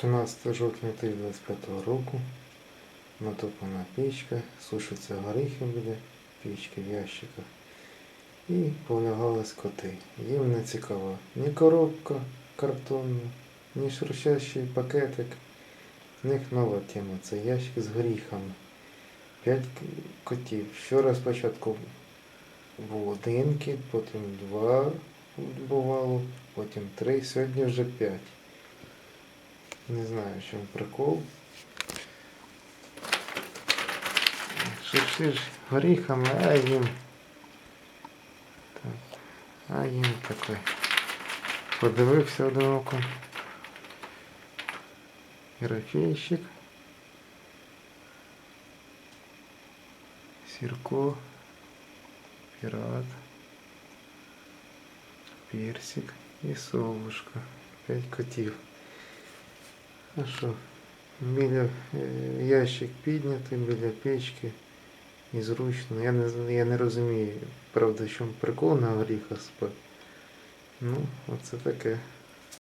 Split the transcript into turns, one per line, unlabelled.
13 жовтня 2025 року натоплена пічка, сушаться горіхи біля пічки в ящиках. І полягались коти. Їм не цікаво ні коробка картонна, ні шуршащий пакетик. В них нова тема це ящик з горіхами. П'ять котів. Вчора спочатку був один кіт, потім два бувало, потім три, сьогодні вже п'ять. Не знаю, в чому прикол. Шуршиш горіхами, а їм. Так. А їм такий. Подивився одним оком. Ерофейщик. Сірко. Пірат. Персик і совушка. П'ять котів. Що? Біля е, ящик піднятий, біля печки. І зручно. Я не, я не розумію, правда, чому прикол на гріха спи. Ну, оце таке.